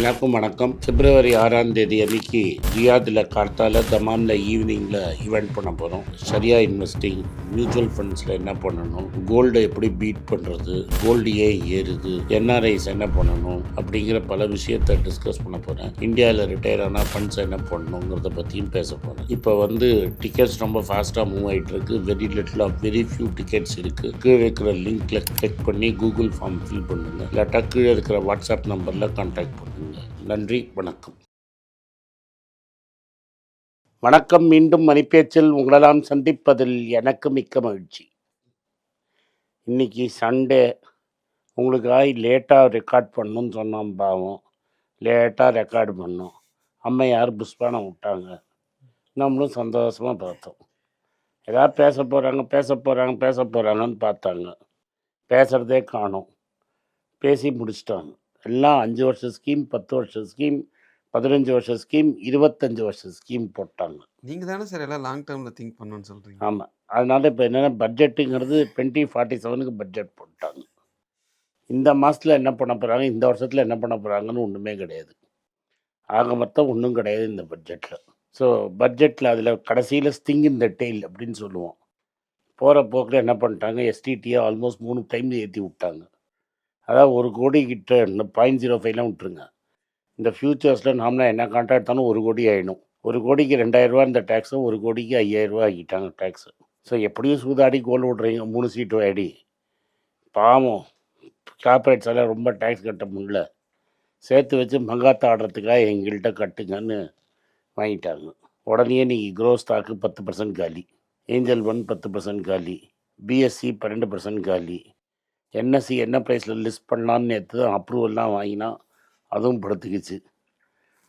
எல்லாருக்கும் வணக்கம். பிப்ரவரி ஆறாம் தேதி அன்னைக்கு ரியாதில் கார்த்தால தமாமில் ஈவினிங்கில் ஈவெண்ட் பண்ண போகிறோம் சரியா இன்வெஸ்டிங் மியூச்சுவல் ஃபண்ட்ஸில் என்ன பண்ணணும் கோல்டை எப்படி பீட் பண்ணுறது கோல்டு ஏன் ஏறுது என்ஆர்ஐஸ் என்ன பண்ணணும் அப்படிங்கிற பல விஷயத்தை டிஸ்கஸ் பண்ண போகிறேன் இந்தியாவில் ரிட்டையர் ஆனால் ஃபண்ட்ஸ் என்ன பண்ணணுங்கிறத பற்றியும் பேச போகிறேன் இப்போ வந்து டிக்கெட்ஸ் ரொம்ப ஃபாஸ்ட்டாக மூவ் ஆகிட்டு இருக்கு. Very little of very few tickets இருக்குது கீழே இருக்கிற லிங்க்ல கிளிக் பண்ணி கூகுள் ஃபார்ம் ஃபில் பண்ணுங்க. இல்லாட்டா கீழே இருக்கிற வாட்ஸ்அப் நம்பரில் கான்டாக்ட் பண்ணுங்க. நன்றி வணக்கம். வணக்கம். மீண்டும் மணிப்பேச்சில் உங்களெல்லாம் சந்திப்பதில் எனக்கு மிக்க மகிழ்ச்சி. இன்னைக்கு சண்டே. உங்களுக்காக லேட்டாக ரெக்கார்ட் பண்ணணும்னு சொன்னோம் பாவம். லேட்டாக ரெக்கார்ட் பண்ணோம். அம்மையார் புஷ்பானம் விட்டாங்க. நம்மளும் சந்தோஷமாக பார்த்தோம். ஏதாவது பேச போகிறாங்க பேச போகிறாங்க பேச போகிறாங்கன்னு பார்த்தாங்க. பேசுகிறதே காணோம். பேசி முடிச்சிட்டாங்க. எல்லாம் அஞ்சு வருஷம் ஸ்கீம் பத்து வருஷம் ஸ்கீம் பதினஞ்சு வருஷம் ஸ்கீம் இருபத்தஞ்சு வருஷம் ஸ்கீம் போட்டாங்க. நீங்க தானே சார் எல்லாம் லாங் டேர்ம்ல திங்க் பண்ணணும்னு சொல்றீங்க. ஆமாம் அதனால இப்போ என்னென்னா பட்ஜெட்டுங்கிறது டுவெண்ட்டி ஃபார்ட்டி செவனுக்கு பட்ஜெட் போட்டாங்க. இந்த மாதத்தில் என்ன பண்ண போகிறாங்க இந்த வருஷத்தில் என்ன பண்ண போகிறாங்கன்னு ஒன்றுமே கிடையாது. ஆக மொத்தம் ஒன்றும் கிடையாது இந்த பட்ஜெட்டில் ஸோ பட்ஜெட்டில் அதில் கடைசியில் ஸ்டிங் இந்த டெய்ல் அப்படின்னு சொல்லுவோம். போகிற போக்கில் என்ன பண்ணிட்டாங்க எஸ்டிடியை ஆல்மோஸ்ட் மூணு டைம் ஏற்றி விட்டாங்க. அதாவது ஒரு கோடி கிட்ட இந்த பாயிண்ட் ஜீரோ ஃபைவ்லாம் விட்டுருங்க. இந்த ஃப்யூச்சர்ஸில் நாம்னா என்ன கான்ட்ராக்ட் தானே ஒரு கோடி ஆகிடும் ஒரு கோடிக்கு ரெண்டாயிரரூவா இந்த டேக்ஸும் ஒரு கோடிக்கு ஐயாயிரரூவா ஆக்கிட்டாங்க டேக்ஸு ஸோ எப்படியும் சூதாடி கோல் விட்றீங்க மூணு சீட்டு ஆடி பாவம் கார்பரேட்ஸ் எல்லாம் ரொம்ப டேக்ஸ் கட்ட முடியல. சேர்த்து வச்சு மங்காத்த ஆடுறதுக்காக எங்கள்கிட்ட கட்டுங்கன்னு வாங்கிட்டாங்க. உடனே நீங்கள் க்ரோ ஸ்டாக்கு பத்து பர்சன்ட் காலி. ஏஞ்சல் ஒன் பத்து பர்சன்ட் காலி. பிஎஸ்சி பன்னெண்டு பர்சன்ட் காலி. என்எஸ்சி என்ன ப்ரைஸில் லிஸ்ட் பண்ணலான்னு நேற்று தான் அப்ரூவல்லாம் வாங்கினா அதுவும் படுத்துக்கிச்சு.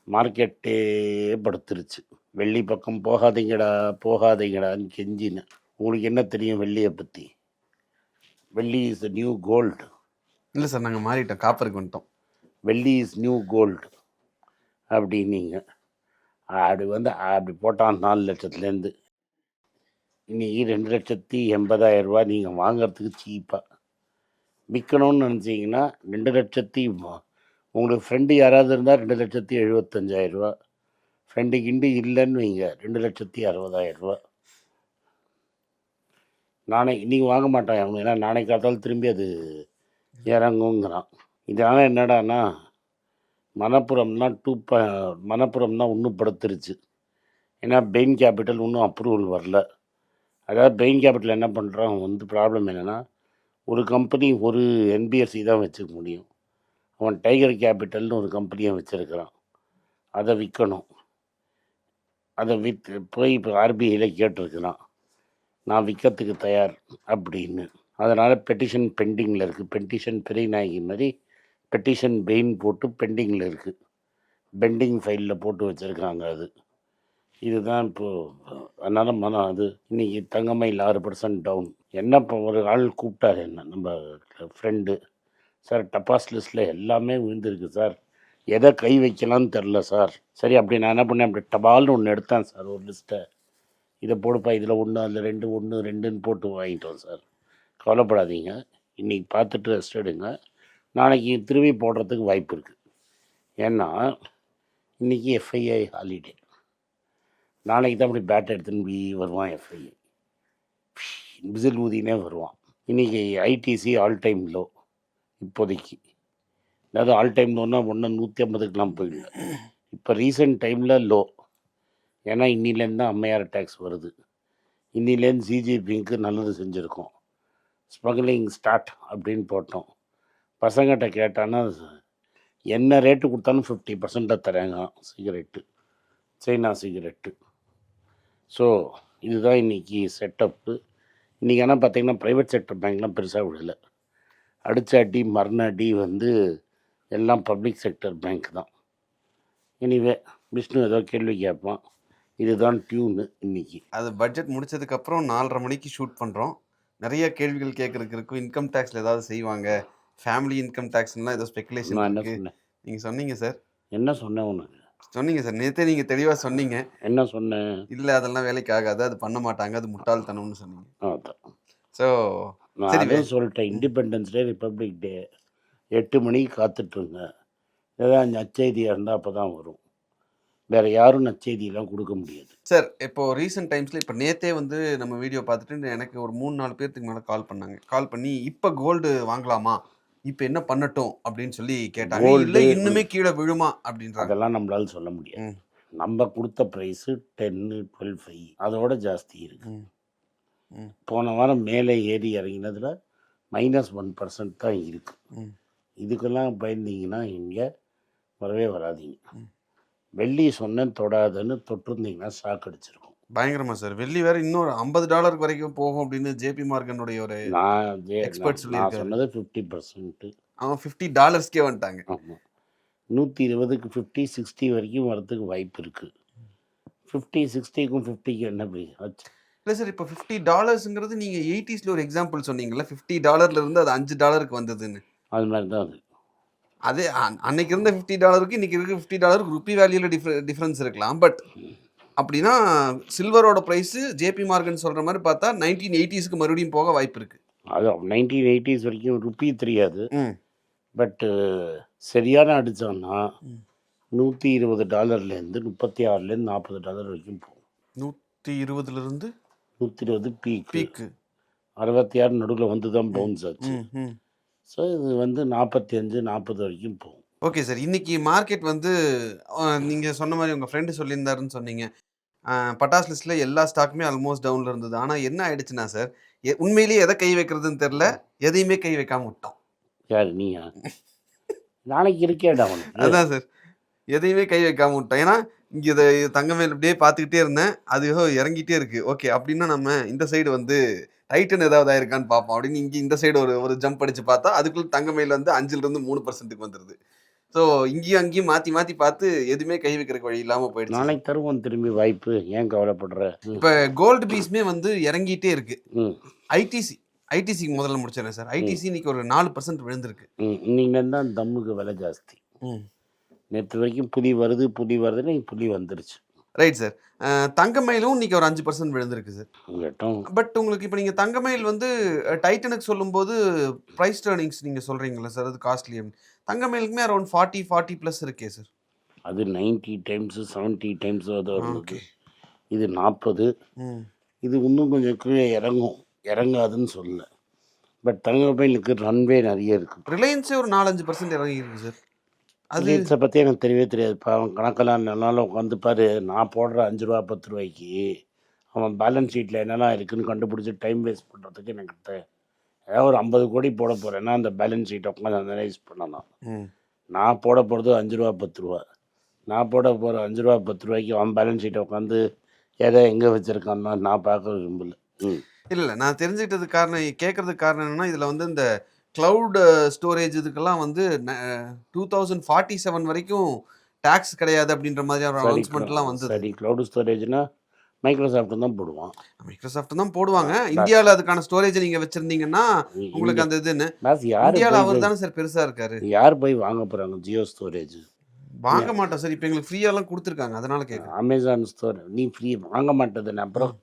மார்க்கெட்டே படுத்துருச்சு. வெள்ளி பக்கம் போகாதீங்கடா போகாதீங்கடான்னு கெஞ்சினேன். உங்களுக்கு என்ன தெரியும் வெள்ளியை பற்றி வெள்ளி இஸ் நியூ கோல்டு இல்ல சார் நாங்க மாறிட்டோம். காப்பருக்கு வந்துட்டோம். வெள்ளி இஸ் நியூ கோல்டு அப்படின்னீங்க. அப்படி வந்து அப்படி போட்டான் நாலு லட்சத்துலேருந்து. இன்னைக்கு ரெண்டு லட்சத்தி எண்பதாயிரம் ரூபா நீங்கள் வாங்குறதுக்கு சீப்பாக விற்கணும்னு நினச்சிங்கன்னா ரெண்டு லட்சத்தி உங்களுக்கு ஃப்ரெண்டு யாராவது இருந்தால் ரெண்டு லட்சத்தி எழுபத்தஞ்சாயிரரூவா ஃப்ரெண்டு கிண்டு இல்லைன்னு வைங்க ரெண்டு லட்சத்தி அறுபதாயிரம் ரூபா நானே இன்றைக்கி வாங்க மாட்டான் அவங்க ஏன்னா நாளைக்கு காத்தால் திரும்பி அது இறங்குங்கிறான். இதனால் என்னடான்னா மணப்புறம்னா டூ ப மணப்புறம்னா இன்னும் படுத்துருச்சு. ஏன்னா பெயின் கேபிட்டல் இன்னும் அப்ரூவல் வரல. அதாவது பெயின் கேபிட்டல் என்ன பண்ணுறான் வந்து ப்ராப்ளம் என்னென்னா ஒரு கம்பெனி ஒரு என்பிஎஸ்சி தான் வச்சுக்க முடியும். அவன் டைகர் கேபிட்டல்னு ஒரு கம்பெனியை வச்சுருக்கிறான். அதை விற்கணும் அதை விற்று போய் இப்போ ஆர்பிஐயில் கேட்டிருக்கிறான். நான் விற்கிறதுக்கு தயார் அப்படின்னு. அதனால் பெட்டிஷன் பெண்டிங்கில் இருக்குது பெட்டிஷன் பெரியநாயகி மாதிரி பெட்டிஷன் பெயின் போட்டு பெண்டிங்கில் இருக்குது பெண்டிங் ஃபைலில் போட்டு வச்சுருக்காங்க அது. இதுதான் இப்போது அதனால் மனம் அது இன்றைக்கி தங்கமயில் ஆறு பர்சன்ட் டவுன் என்ன இப்போ ஒரு ஆள் கூப்பிட்டாரு என்ன நம்ம ஃப்ரெண்டு சார் டப்பாஸ் லிஸ்ட்டில் எல்லாமே விழுந்திருக்கு சார். எதை கை வைக்கலாம்னு தெரில சார். சரி அப்படி நான் என்ன பண்ணேன் அப்படி டபால்னு ஒன்று எடுத்தேன் சார் ஒரு லிஸ்ட்டை இதை போடுப்பா இதில் ஒன்று அதில் ரெண்டு ஒன்று ரெண்டுன்னு போட்டு வாங்கிட்டோம் சார். கவலைப்படாதீங்க. இன்றைக்கி பார்த்துட்டு ரெஸ்ட் எடுங்க. நாளைக்கு திரும்பி போடுறதுக்கு வாய்ப்பு இருக்குது ஏன்னா இன்றைக்கி எஃப்ஐஐ ஹாலிடே நாளைக்கு தான் அப்படி பேட் எடுத்துன்னு போய் வருவான் எஃப்ஐ விசில் ஊதினே வருவான். இன்றைக்கி ஐடிசி ஆல் டைம் லோ இப்போதைக்கு. அதாவது ஆல் டைம் லோன்னா ஒன்று நூற்றி ஐம்பதுக்கெலாம் போயிடல இப்போ ரீசெண்ட் டைமில் லோ ஏன்னா இன்னிலேருந்து தான் அம்மையார் டேக்ஸ் வருது. இன்னிலேருந்து சிஜிபிங்க்கு நல்லது செஞ்சுருக்கோம். ஸ்மக்லிங் ஸ்டார்ட் அப்படின்னு போட்டோம். பசங்கிட்ட கேட்டான்னா என்ன ரேட்டு கொடுத்தாலும் ஃபிஃப்டி பர்சண்ட்டாக தராங்க சிகரெட்டு சைனா சிகரெட்டு ஸோ இதுதான் இன்றைக்கி செட்டப்பு இன்றைக்கி ஆனால் பார்த்தீங்கன்னா ப்ரைவேட் செக்டர் பேங்க்லாம் பெருசாக விடலை. அடிச்ச அடி மரண அடி வந்து எல்லாம் பப்ளிக் செக்டர் பேங்க் தான். எனிவே விஷ்ணு ஏதோ கேள்வி கேட்பான். இதுதான் டியூனு இன்னைக்கு. அது பட்ஜெட் முடிச்சதுக்கு அப்புறம் நாலரை மணிக்கு ஷூட் பண்றோம். நிறைய கேள்விகள் கேட்கறதுக்கு இருக்கும் இன்கம் டேக்ஸ்ல ஏதாவது செய்வாங்க. ஃபேமிலி இன்கம் டேக்ஸ்லாம் ஏதோ ஸ்பெகுலேஷன் நான் என்ன இருக்கு. சொன்னேன்? நீங்க சொன்னீங்க சார் என்ன சொன்னேன் உனக்கு? சொன்னீங்க சார். நேத்தே நீங்க தெளிவா சொன்னீங்க. என்ன சொன்னேன்? இல்ல அதெல்லாம் வேலைக்கு ஆகாது. அது பண்ண மாட்டாங்க. அது முட்டாள்தனம்னு சொன்னீங்க. அதான். ஸோ நான் அதே சொல்லிட்டேன். இண்டிபெண்டன்ஸ் டே ரிப்பப்ளிக் டே எட்டு மணிக்கு காத்துட்ருங்க ஏதாவது நச்செய்தியாக இருந்தால் அப்போ தான் வரும். வேறு யாரும் நச்செய்தியெல்லாம் கொடுக்க முடியாது. சார் இப்போ ரீசெண்ட் டைம்ஸ்ல இப்போ நேத்தே வந்து நம்ம வீடியோ பார்த்துட்டு எனக்கு ஒரு மூணு நாலு பேர்த்துக்கு மேலே கால் பண்ணாங்க. கால் பண்ணி இப்போ கோல்டு வாங்கலாமா? இப்போ என்ன பண்ணட்டும் அப்படின்னு சொல்லி கேட்டாங்க. இல்லை இன்னுமே கீழே விழுமா அப்படின்றாங்க. அதெல்லாம் நம்மளால சொல்ல முடியாது. நம்ம கொடுத்த ப்ரைஸு டென்னு டுவெல் ஃபைவ் அதோட ஜாஸ்தி இருக்கு. போன வாரம் மேலே ஏறி இறங்கினதுல மைனஸ் ஒன் பர்சன்ட் தான் இருக்கு. இதுக்கெல்லாம் பயந்தீங்கன்னா இங்கே வரவே வராதீங்க. வெள்ளி சொன்னேன் தொடாதுன்னு தொட்டிருந்தீங்கன்னா ஷாக் அடிச்சிருக்கும். பயங்கரமா சார். வெள்ளி வேற இன்னொரு ஐம்பது டாலருக்கு வரைக்கும் போகும் அப்படின்னு ஜேபி மார்கனுடைய ஒரு நான் நான் சொல்லியிருக்காரு. சொன்னது ஃபிஃப்டி பர்சன்ட்டு அவன் ஃபிஃப்டி டாலர்ஸ்க்கே வந்துட்டாங்க. ஆமாம் நூற்றி இருபதுக்கு ஃபிஃப்டி சிக்ஸ்டி வரைக்கும் வரதுக்கு வாய்ப்பு இருக்குது ஃபிஃப்டி சிக்ஸ்டிக்கும் ஃபிஃப்டிக்கும் என்ன ஆச்சு இல்லை சார் இப்போ ஃபிஃப்டி டாலர்ஸுங்கிறது நீங்கள் எயிட்டிஸில் ஒரு எக்ஸாம்பிள் சொன்னீங்கல்ல ஃபிஃப்டி டாலர்ல இருந்து அது அஞ்சு டாலருக்கு வந்ததுன்னு. அது மாதிரி தான் அது. அதே அன்- அன்னைக்கு இருந்த ஃபிஃப்டி டாலருக்கு இன்னைக்கு இருக்க ஃபிஃப்டி டாலருக்கு ருப்பி வேல்யூவில் டிஃப்ர டிஃப்ரென்ஸ் இருக்கலாம் பட் அப்படின்னா சில்வரோட ப்ரைஸு ஜேபி மார்கன் சொல்கிற மாதிரி பார்த்தா நைன்டீன் எயிட்டிஸ்க்கு மறுபடியும் போக வாய்ப்பு இருக்கு. அது நைன்டீன் எயிட்டிஸ் வரைக்கும் ருப்பி தெரியாது. பட்டு சரியான அடித்தான்னா. நூற்றி இருபது டாலர்லேருந்து முப்பத்தி ஆறுலேருந்து நாற்பது டாலர் வரைக்கும் போகும். நூற்றி இருபதுலேருந்து நூற்றி இருபது பீக் பீக்கு அறுபத்தி ஆறு நடுவில் வந்து தான் பவுன்ஸ் ஆச்சு. ஸோ இது வந்து நாற்பத்தி அஞ்சு நாற்பது வரைக்கும் போகும். Okay sir. இன்னைக்கு மார்க்கெட் வந்து நீங்கள் சொன்ன மாதிரி உங்கள் ஃப்ரெண்டு சொல்லியிருந்தாருன்னு சொன்னீங்க. பட்டாஸ் லிஸ்ட்டில் எல்லா ஸ்டாக்குமே ஆல்மோஸ்ட் டவுனில் இருந்தது. ஆனால் என்ன ஆயிடுச்சுன்னா சார் எ- உண்மையிலேயே எதை கை வைக்கிறதுன்னு தெரில எதையுமே கை வைக்காம விட்டோம். யார் நீயா? நாளைக்கு இருக்கேடா உனக்கு அதான் சார். எதையுமே கை வைக்காம விட்டோம். ஏன்னா இங்கே இதை தங்கமேல் அப்படியே பார்த்துக்கிட்டே இருந்தேன். அது ஏதோ இறங்கிட்டே இருக்கு. ஓகே அப்படின்னா நம்ம இந்த சைடு வந்து டைட்டன் ஏதாவது ஆயிருக்கான்னு பார்ப்போம். அப்படின்னு இங்கே இந்த சைடு ஒரு ஒரு ஜம்ப் அடிச்சு பார்த்தா அதுக்குள்ள தங்கமேல் வந்து அஞ்சுல இருந்து மூணு பர்சன்ட்டுக்கு வந்துருது. ஸோ இங்கேயும் அங்கேயும் மாற்றி மாற்றி பார்த்து எதுவுமே கை வைக்கிறக்கு வழி இல்லாமல் போயிடுச்சு. நாளைக்கு தருவோம் திரும்பி வாய்ப்பு. ஏன் கவலைப்படுற? இப்போ கோல்டு பீஸ்மே வந்து இறங்கிட்டே இருக்கு. ம். ஐடிசி ஐடிசிக்கு முதல்ல முடிச்சிடறேன் சார். ஐடிசி இன்னைக்கு ஒரு நாலு பர்சன்ட் விழுந்திருக்கு. இன்னைக்கு தான் தம்முக்கு விலை ஜாஸ்தி. நேற்று வரைக்கும் புலி வருது புலி வருதுன்னு புலி வந்துருச்சு. ரைட் சார் தங்கமயிலும் இன்னைக்கு ஒரு அஞ்சு பர்சன்ட் விழுந்திருக்கு சார் பட் உங்களுக்கு இப்போ நீங்கள் தங்கமயில் வந்து டைட்டனுக்கு சொல்லும்போது ப்ரைஸ் டேர்னிங்ஸ் நீங்கள் சொல்கிறீங்களா சார் அது காஸ்ட்லி தங்கமயிலுக்குமே அரௌண்ட் ஃபார்ட்டி ஃபார்ட்டி ப்ளஸ் இருக்கே சார் அது நைன்ட்டி டைம்ஸு செவன்ட்டி டைம்ஸ் அது ஓகே இருந்தது இது நாற்பது இது இன்னும் கொஞ்சம் கீழே இறங்கும். இறங்காதுன்னு சொல்லல. பட் தங்கமயிலுக்கு ரன்வே நிறைய இருக்குது ரிலையன்ஸே ஒரு நாலஞ்சு பர்சன்ட் இறங்கி சார் ரிலையன்ஸை பற்றி எனக்கு தெரியவே தெரியாது. பாவம் கணக்கெல்லாம் நல்லா உட்காந்து பாரு. நான் போடுற அஞ்சு ரூபா பத்து ரூபாய்க்கு அவன் பேலன்ஸ் ஷீட்டில் என்னெல்லாம் இருக்குன்னு கண்டுபிடிச்சி டைம் வேஸ்ட் பண்ணுறதுக்கு எனக்கு ஏதாவது ஒரு ஐம்பது கோடி போட போகிறேன்னா அந்த பேலன்ஸ் ஷீட்டை உட்காந்து அனலைஸ் பண்ணலாம் நான் போட போகிறது அஞ்சு ரூபா பத்து ரூபா. நான் போட போகிற அஞ்சு ரூபா பத்து ரூபாய்க்கு அவன் பேலன்ஸ் ஷீட்டை உட்காந்து எதை எங்கே வச்சுருக்கான்னா நான் பார்க்க விரும்பல. இல்லை நான் தெரிஞ்சுக்கிட்டதுக்கு காரணம் கேட்கறதுக்கு காரணம் என்னன்னா இதில் வந்து இந்த க்ளவுட் ஸ்டோரேஜ் இதுக்கெல்லாம் வந்து டூ தௌசண்ட் ஃபார்ட்டி செவன் வரைக்கும் டேக்ஸ் கிடையாது அப்படின்ற மாதிரியான அனௌன்ஸ்மெண்ட்லாம் வந்தது. சரி க்ளவுட் ஸ்டோரேஜ்னா மைக்ரோசாஃப்ட் தான் போடுவான். மைக்ரோசாஃப்ட் தான் போடுவாங்க. இந்தியாவில் அதுக்கான ஸ்டோரேஜ் நீங்கள் வச்சிருந்தீங்கன்னா உங்களுக்கு அந்த இதுன்னு. இந்தியாவில் அவர் தானே சார் பெருசாக இருக்காரு. யார் போய் வாங்க போகிறாங்க ஜியோ ஸ்டோரேஜ் வாங்க மாட்டோம் சார். இப்போ எங்களுக்கு ஃப்ரீயாலாம் கொடுத்துருக்காங்க. அதனால கேட்குறேன் அமேசான் ஸ்டோர் நீ ஃப்ரீ வாங்க மாட்டேதுன்னு அப்புறம்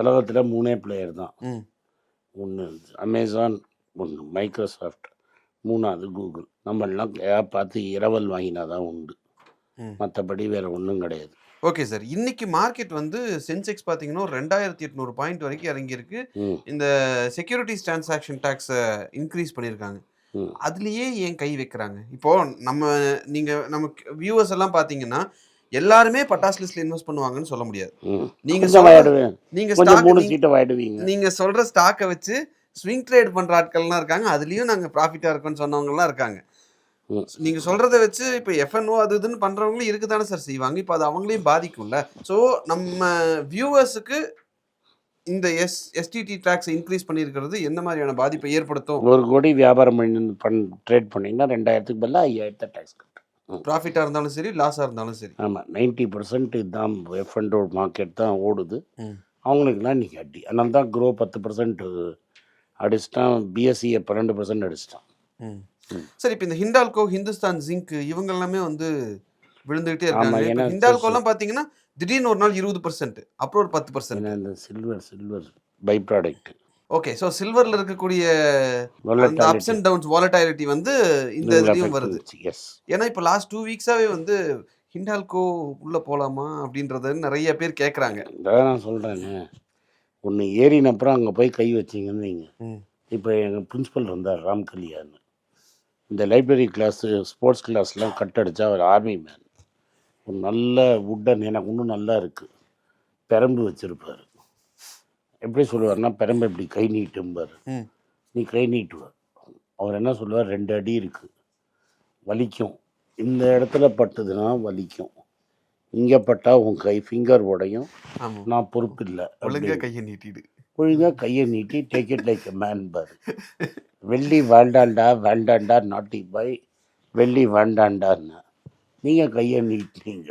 உலகத்தில் மூணே பிளேயர் தான். ஒன்று அமேசான் மைக்ரோசாஃப்ட். மூணாவது கூகுள். நம்மளாம் பார்த்து இரவல் வாங்கினா தான் உண்டு. மற்றபடி வேறு ஒன்றும் கிடையாது. Okay sir. இன்னைக்கு மார்க்கெட் வந்து சென்செக்ஸ் பார்த்தீங்கன்னா ரெண்டாயிரத்தி எட்நூறு பாயிண்ட் வரைக்கும் இறங்கியிருக்கு. இந்த செக்யூரிட்டிஸ் டிரான்சாக்ஷன் டேக்ஸை இன்க்ரீஸ் பண்ணியிருக்காங்க. அதுலேயே ஏன் கை வைக்கிறாங்க? இப்போ நம்ம நீங்கள் நம்ம வியூவர்ஸ் எல்லாம் பார்த்தீங்கன்னா எல்லாருமே பட்டாஸ் லிஸ்ட்ல இன்வெஸ்ட் பண்ணுவாங்கன்னு சொல்ல முடியாது. நீங்க நீங்க நீங்க சொல்ற ஸ்டாக்கை வச்சு ஸ்விங் ட்ரேட் பண்ற ஆட்கள்லாம் இருக்காங்க. அதுலயும் நாங்க ப்ராஃபிட்டா இருக்கோம்னு சொன்னவங்கலாம் இருக்காங்க. ம். நீங்க சொல்றத வச்சு இப்போ எஃப்என்ஓ அது இதுன்னு பண்றவங்களும் இருக்கு தானே சார் செய்வாங்க. இப்போ அது அவங்களையும் பாதிக்கும்ல. ஸோ நம்ம வியூவர்ஸுக்கு இந்த எஸ் எஸ்டிடி டாக்ஸ் இன்க்ரீஸ் பண்ணியிருக்கிறது என்ன மாதிரியான பாதிப்பை ஏற்படுத்தும்? ஒரு கோடி வியாபாரம் பண்ணி பண் ட்ரேட் பண்ணிங்கன்னா ரெண்டாயிரத்துக்கு பதிலாக ஐயாயிரத்தை டேக்ஸ் கட்டுறேன் ப்ராஃபிட்டா இருந்தாலும் சரி லாஸா இருந்தாலும் சரி. ஆமாம் நைன்ட்டி பர்சன்ட் இதுதான் எஃப் அண்ட் மார்க்கெட் தான் ஓடுது. அவங்களுக்குலாம் இன்றைக்கி அடி. அதனால தான் க்ரோ பத்து பர்சன்ட் அடிச்சிட்டான் பிஎஸ்சியை பன்னெண்டு பர்சன்ட் அடிச்சிட்டான். சரி இப்போ இந்த ஹிண்டால்கோ ஹிந்துஸ்தான் ஜிங்க் இவங்க எல்லாமே வந்து விழுந்துகிட்டே இருக்காங்க. ஹிண்டால்கோலாம் பார்த்தீங்கன்னா திடீர்னு ஒரு நாள் இருபது பர்சன்ட் அப்புறம் ஒரு பத்து பர்சன்ட் இந்த silver silver by product okay so சில்வர்ல இருக்கக்கூடிய அந்த அப்ஸ் அண்ட் டவுன்ஸ் வாலட்டாலிட்டி வந்து இந்த இதுலயும் வருது. எஸ் ஏன்னா இப்போ லாஸ்ட் டூ வீக்ஸாவே வந்து ஹிண்டால்கோ உள்ள போலாமா அப்படின்றத நிறைய பேர் கேக்குறாங்க. அதான் நான் சொல்கிறேங்க ஒன்று ஏறின அப்புறம் அங்கே போய் கை வச்சிங்கன்னு வைங்க. ம். இப்போ எங்கள் பிரின்ஸிபல் இருந்தார் ராம் கல்யாண். இந்த லைப்ரரி கிளாஸு ஸ்போர்ட்ஸ் கிளாஸ்லாம் கட் அடிச்சா அவர் ஆர்மி மேன் ஒரு நல்ல உட்டன் எனக்கு இன்னும் நல்லா இருக்குது பெரம்பு வச்சுருப்பார். எப்படி சொல்லுவார்னா பெரம்பு இப்படி கை நீட்டும்பார். நீ கை நீட்டுவார் அவர் என்ன சொல்லுவார் ரெண்டு அடி இருக்குது வலிக்கும். இந்த இடத்துல பட்டுதுன்னா வலிக்கும். இங்கே பட்டா உன் கை ஃபிங்கர் உடையும். நான் பொறுப்பு இல்லை ஒழுங்கா கையை நீட்டிடு. ஒழுங்காக கையை நீட்டி take it like a man பார். வெள்ளி வேண்டாண்டா வேண்டாண்டா நாட்டி பாய் வெள்ளி வேண்டாண்டான்னா. நீங்கள் கையை நீட்டினீங்க.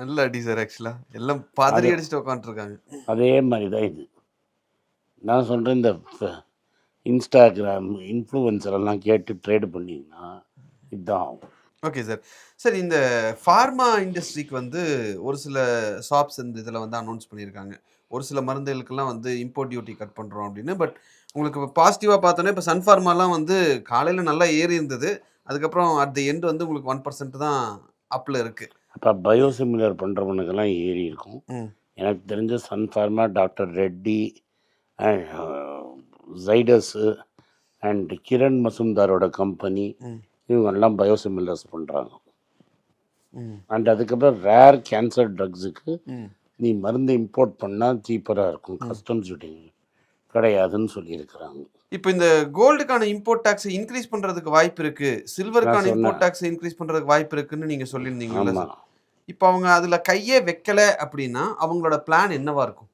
நல்ல அடி சார் ஆக்சுவலா எல்லாம் பாதிரி அடிச்சுட்டு உட்காந்துருக்காங்க அதே மாதிரி தான் இது. நான் சொல்கிறேன் இந்த இன்ஸ்டாகிராம் இன்ஃப்ளூயன்சர் எல்லாம் கேட்டு ட்ரேடு பண்ணிங்கன்னா இதுதான் ஆகும் ஓகே சார். சார் இந்த ஃபார்மா இண்டஸ்ட்ரிக்கு வந்து ஒரு சில ஷாப்ஸ் இந்த இதில் வந்து அனௌன்ஸ் பண்ணியிருக்காங்க. ஒரு சில மருந்துகளுக்கெல்லாம் வந்து இம்போர்ட் டியூட்டி கட் பண்ணுறோம் அப்படின்னு. பட் உங்களுக்கு இப்போ பாசிட்டிவாக பார்த்தோன்னே இப்போ சன் ஃபார்மாலாம் வந்து காலையில் நல்லா ஏறி இருந்தது. அதுக்கப்புறம் அட் தி எண்ட் வந்து உங்களுக்கு ஒன் பர்சன்ட் தான் அப்பில் இருக்குது அப்போ பயோசிமிலர் பண்ணுறவனுக்கெல்லாம் ஏறி இருக்கும். எனக்கு தெரிஞ்ச Sun Pharma doctor Reddy and Zydus and Kiran மசும்தாரோட company. இவங்கெல்லாம் பயோசிமிலர்ஸ் பண்ணுறாங்க அண்ட் அதுக்கப்புறம் ரேர் கேன்சர் ட்ரக்ஸுக்கு நீ மருந்து இம்போர்ட் பண்ணால் சீப்பராக இருக்கும். கஸ்டம்ஸ் டியூட்டி கிடையாதுன்னு சொல்லியிருக்கிறாங்க. இப்போ இந்த கோல்டுக்கான இம்போர்ட் டாக்ஸ் இன்க்ரீஸ் பண்ணுறதுக்கு வாய்ப்பு இருக்குது சில்வருக்கான இம்போர்ட் டாக்ஸ் இன்க்ரீஸ் பண்ணுறதுக்கு வாய்ப்பு இருக்குன்னு நீங்கள் சொல்லியிருந்தீங்கல்ல ஆமாம் இப்போ அவங்க அதில் கையே வைக்கல அப்படின்னா அவங்களோட பிளான் என்னவா இருக்கும்?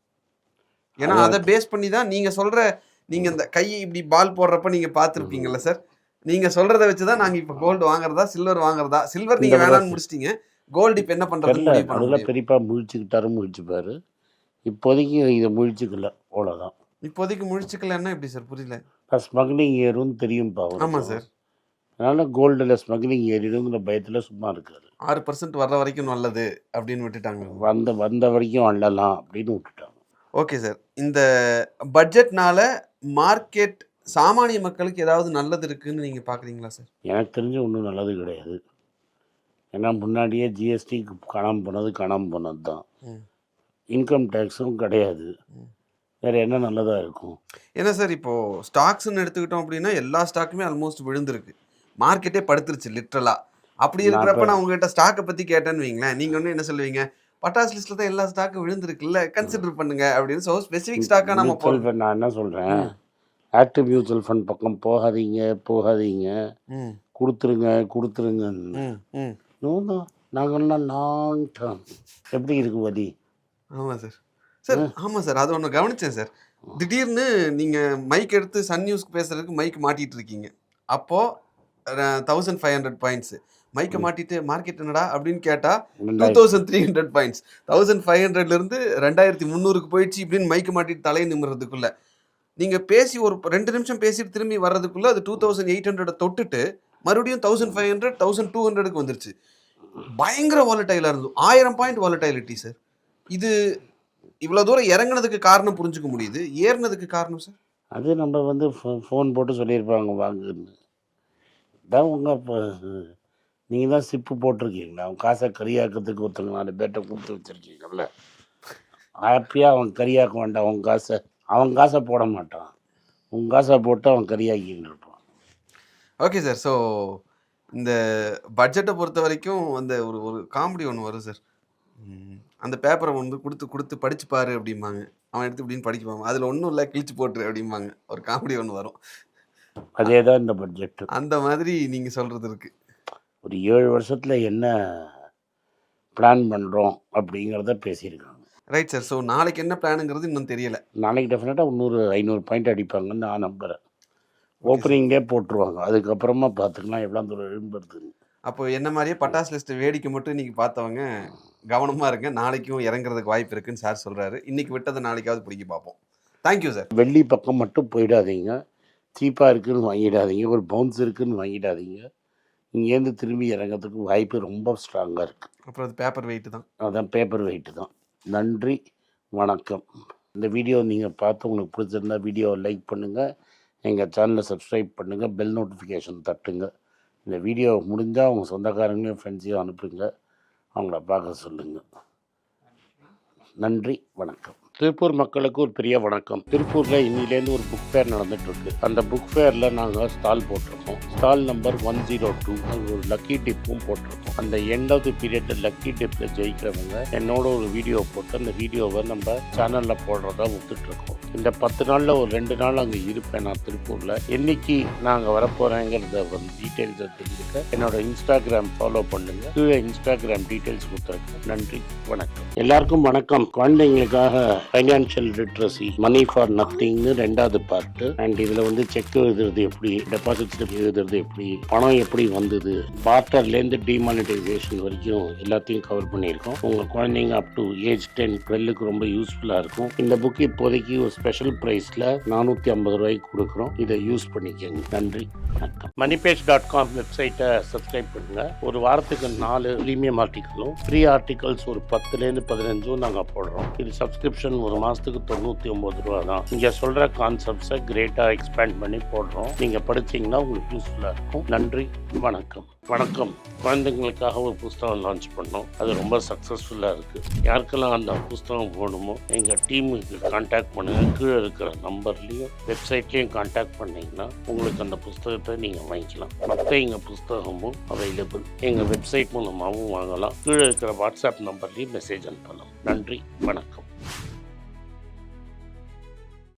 ஏன்னா அதை பேஸ் பண்ணி தான் நீங்கள் சொல்கிற நீங்கள் இந்த கையை இப்படி பால் போடுறப்ப நீங்கள் பார்த்துருப்பீங்கல்ல சார். நீங்கள் சொல்கிறத வச்சு தான் நாங்கள் இப்போ கோல்டு வாங்குறதா சில்வர் வாங்குறதா? சில்வர் இந்த வேணாம்னு முடிச்சிட்டீங்க. கோல்டு இப்போ என்ன பண்ணுறதுன்னு தெரில முடிவு பண்ண அதில் முடியும். பெரியப்பா முழிச்சுக்கிட்டாரு முழிச்சுப்பாரு. இப்போதைக்கு இதை முழிச்சுக்கல அவ்வளோதான் இப்போதைக்கு முழிச்சுக்கலன்னா எப்படி சார்? புரியல. இப்போ ஸ்மக்லிங் தெரியும்ப்பா அவருக்கு. ஆமாம் சார். அதனால கோல்டில் ஸ்மக்லிங் ஏறிடுங்கிற பயத்தில் சும்மா இருக்காரு. ஆறு பர்சன்ட் வர்ற வரைக்கும் நல்லது அப்படின்னு விட்டுட்டாங்க. வந்த வந்த வரைக்கும் அள்ளலாம் அப்படின்னு விட்டுட்டாங்க. Okay sir. இந்த பட்ஜெட்னால மார்க்கெட் சாமானிய மக்களுக்கு ஏதாவது நல்லது இருக்குன்னு நீங்கள் பார்க்குறீங்களா சார்? எனக்கு தெரிஞ்ச ஒன்றும் நல்லது கிடையாது. ஏன்னா முன்னாடியே ஜிஎஸ்டிக்கு காணாமல் போனது காணாமல் போனது தான். இன்கம் டேக்ஸும் கிடையாது. வேறு என்ன நல்லதாக இருக்கும்? ஏன்னா சார் இப்போ ஸ்டாக்ஸ்னு எடுத்துக்கிட்டோம் அப்படின்னா எல்லா ஸ்டாக்குமே ஆல்மோஸ்ட் விழுந்திருக்கு. மார்க்கெட்டே படுத்துருச்சு லிட்ரலா அப்படி இருக்கிறப்ப நான் உங்ககிட்ட ஸ்டாக்கை பத்தி கேட்டேன்னு வைங்களேன். நீங்க ஒன்று என்ன சொல்லுவீங்க? பட்டாஸ் லிஸ்ட்ல தான் எல்லா ஸ்டாக்கும் விழுந்திருக்குல்ல கன்சிடர் பண்ணுங்க அப்படின்னு. ஸோ ஸ்பெசிஃபிக் ஸ்டாக்கா நம்ம நான் என்ன சொல்கிறேன் ஆக்டிவ் மியூச்சுவல் ஃபண்ட் பக்கம் போகாதீங்க போகாதீங்க. கொடுத்துருங்க கொடுத்துருங்கன்னு. ம் நோதான் நாங்கள்லாம் லாங் டேர்ம் எப்படி இருக்கு வலி ஆமா சார். சார் ஆமா சார். அது ஒன்று கவனிச்சேன் சார். திடீர்னு நீங்க மைக் எடுத்து சன் நியூஸ்க்கு பேசுறதுக்கு மைக் மாட்டிட்டு இருக்கீங்க. அப்போ தௌசண்ட் ஃபைவ் ஹண்ட்ரட் பாயிண்ட்ஸ் மைக்கை மாட்டிட்டு மார்க்கெட் என்னடா அப்படின்னு கேட்டா two thousand three hundred points thousand five ஹண்ட்ரட்லேருந்து ரெண்டாயிரத்தி முந்நூறுக்கு போயிடுச்சு இப்படின்னு மைக்கு மாட்டிட்டு தலையை நிமிறதுக்குள்ள நீங்கள் பேசி ஒரு ரெண்டு நிமிஷம் பேசிட்டு திரும்பி வர்றதுக்குள்ளே அது டூ தௌசண்ட் எயிட் ஹண்ட்ரட் தொட்டுட்டு மறுபடியும் thousand five hundred thousand two ஹண்ட்ரடுக்கு வந்துருச்சு. பயங்கர வாலட்டைலாக இருந்தது. ஆயிரம் பாயிண்ட் வாலட்டைலிட்டி சார் இது இவ்வளோ தூரம் இறங்குனதுக்கு காரணம் புரிஞ்சுக்க முடியுது. ஏறினதுக்கு காரணம் சார் அது நம்ம வந்து ஃபோன் போட்டு சொல்லியிருப்பாங்க வாங்குன்னு. தான் உங்கள் இப்போ நீங்கள் தான் சிப்பு போட்டிருக்கீங்களா? அவன் காசை கரியாக்கிறதுக்கு ஒருத்தங்க நாலு பேர்ட்ட கொடுத்து வச்சுருக்கீங்கல்ல? ஹாப்பியாக அவன் கரியாக்க வேண்டாம். அவன் காசை அவன் காசை போட மாட்டான். உன் காசை போட்டு அவன் கரியாக்கின்னு இருப்பான். ஓகே சார் ஸோ இந்த பட்ஜெட்டை பொறுத்த வரைக்கும் அந்த ஒரு ஒரு காமெடி ஒன்று வரும் சார் அந்த பேப்பரை வந்து கொடுத்து கொடுத்து படிச்சு பாரு அப்படிம்பாங்க. அவன் எடுத்து இப்படின்னு படிக்குவாங்க அதில் ஒன்றும் இல்லை கிழிச்சு போட்டுரு அப்படிம்பாங்க. ஒரு காமெடி ஒன்று வரும். அதே தான் இந்த பட்ஜெட்டு அந்த மாதிரி நீங்கள் சொல்கிறது இருக்கு. ஒரு ஏழு வருஷத்தில் என்ன பிளான் பண்ணுறோம் அப்படிங்கிறத பேசியிருக்காங்க ரைட் சார் ஸோ நாளைக்கு என்ன பிளானுங்கிறது இன்னும் தெரியல. நாளைக்கு டெஃபினட்டாக முந்நூறு ஐநூறு பாயிண்ட் அடிப்பாங்கன்னு நான் நம்புகிறேன் ஓப்பனிங்லே போட்டுருவாங்க. அதுக்கப்புறமா பார்த்துக்கலாம் எவ்வளோ தூரம் எழும்புறதுன்னு அப்போ என்ன மாதிரியே பட்டாஸ் லிஸ்ட்டை வேடிக்கை மட்டும் இன்னைக்கு பார்த்தவங்க கவனமாக இருங்க. நாளைக்கும் இறங்குறதுக்கு வாய்ப்பு இருக்குன்னு சார் சொல்கிறாரு இன்னைக்கு விட்டதை நாளைக்காவது பிடிக்க பார்ப்போம். தேங்க்யூ சார் வெள்ளி பக்கம் மட்டும் போயிடாதீங்க. சீப்பாக இருக்குன்னு வாங்கிடாதீங்க. ஒரு பவுன்ஸ் இருக்குன்னு வாங்கிடாதீங்க. இங்கேருந்து திரும்பி இறங்கிறதுக்கு வாய்ப்பு ரொம்ப ஸ்ட்ராங்காக இருக்குது அப்புறம் அது பேப்பர் வெயிட் தான். அதான் பேப்பர் வெயிட்டு தான். நன்றி வணக்கம். இந்த வீடியோ நீங்கள் பார்த்து உங்களுக்கு பிடிச்சிருந்தா வீடியோவை லைக் பண்ணுங்கள் எங்கள் சேனலை சப்ஸ்கிரைப் பண்ணுங்கள் பெல் நோட்டிஃபிகேஷன் தட்டுங்க. இந்த வீடியோ முடிஞ்சால் அவங்க சொந்தக்காரங்களையும் ஃப்ரெண்ட்ஸையும் அனுப்புங்க. அவங்கள பார்க்க சொல்லுங்கள் நன்றி வணக்கம். திருப்பூர் மக்களுக்கு ஒரு பெரிய வணக்கம். திருப்பூரில் இன்னிலேருந்து ஒரு புக் ஃபேர் நடந்துட்டுருக்கு. அந்த புக் ஃபேரில் நாங்கள் ஸ்டால் போட்டிருக்கோம். Stall number one zero two அங்க ஒரு லக்கி டிப்பும் போட்டிருக்கோம். அந்த end of the period lucky டிப்ல ஜெயிக்கிறவங்க என்னோட ஒரு வீடியோ போட்டு அந்த வீடியோவை நம்ம சேனலில் போடுறதா ஒத்துட்ருக்கோம் இந்த பத்து நாளில் ஒரு ரெண்டு நாள் அங்கே இருப்பேன் நான் திருப்பூரில். என்னைக்கு நாங்கள் வரப்போகிறேங்கிறத வந்து டீட்டெயில்ஸை தெரிஞ்சுக்க என்னோட இன்ஸ்டாகிராம் ஃபாலோ பண்ணுங்க. கீழே இன்ஸ்டாகிராம் டீட்டெயில்ஸ் கொடுத்துருக்கேன். நன்றி வணக்கம். எல்லாருக்கும் வணக்கம். குழந்தைங்களுக்காக ஃபைனான்ஷியல் லிட்ரஸி மணி ஃபார் நத்திங்னு ரெண்டாவது பார்ட்டு அண்ட் இதில் வந்து செக் எழுதுறது எப்படி டெபாசிட் ஸ்லிப் எழுதுறது எப்படி பணம் எப்படி வந்தது பார்ட்டர்லேருந்து டிமானிட்டைசேஷன் வரைக்கும் எல்லாத்தையும் கவர் பண்ணியிருக்கோம். உங்கள் குழந்தைங்க அப் டு ஏஜ் டென் டுவெல்லுக்கு ரொம்ப யூஸ்ஃபுல்லாக இருக்கும். இந்த புக் இப்போதைக்கு ஒரு ஸ்பெஷல் ப்ரைஸில் நானூற்றி ஐம்பது ரூபாய்க்கு கொடுக்குறோம். இதை யூஸ் பண்ணிக்கோங்க. நன்றி. வணக்கம். மணிபேஜ் டாட் காம் வெப்சைட்டை சப்ஸ்கிரைப் பண்ணுங்க. ஒரு வாரத்துக்கு நாலு ப்ரீமியம் ஆர்டிக்கலும் ஃப்ரீ ஆர்டிகல்ஸ் ஒரு பத்துலேருந்து பதினஞ்சும் நாங்கள் போடுறோம். இது சப்ஸ்கிரிப்ஷன் ஒரு மாதத்துக்கு தொண்ணூற்றி ஒம்பது ரூபா தான் இங்கே சொல்கிற கான்செப்ட்ஸை கிரேட்டாக எக்ஸ்பேண்ட் பண்ணி போடுறோம். நீங்கள் படிச்சீங்கன்னா உங்களுக்கு யூஸ்ஃபுல்லாக இருக்கும். நன்றி வணக்கம். வணக்கம். குழந்தைங்களுக்காக ஒரு புஸ்தகம் லான்ச் பண்ணோம். அது ரொம்ப சக்ஸஸ்ஃபுல்லாக இருக்குது யாருக்கெல்லாம் அந்த புஸ்தகம் போகணுமோ எங்கள் டீமுக்கு காண்டாக்ட் பண்ணுங்கள் கீழே இருக்கிற நம்பர்லேயும் வெப்சைட்லேயும் காண்டாக்ட் பண்ணிங்கன்னா உங்களுக்கு அந்த புஸ்தகத்தை நீங்கள் வாங்கிக்கலாம். மற்ற எங்கள் புஸ்தகமும் அவைலபிள் எங்கள் வெப்சைட் மூலமாகவும் வாங்கலாம். கீழே இருக்கிற வாட்ஸ்அப் நம்பர்லேயும் மெசேஜ் அனுப்பலாம். நன்றி வணக்கம்.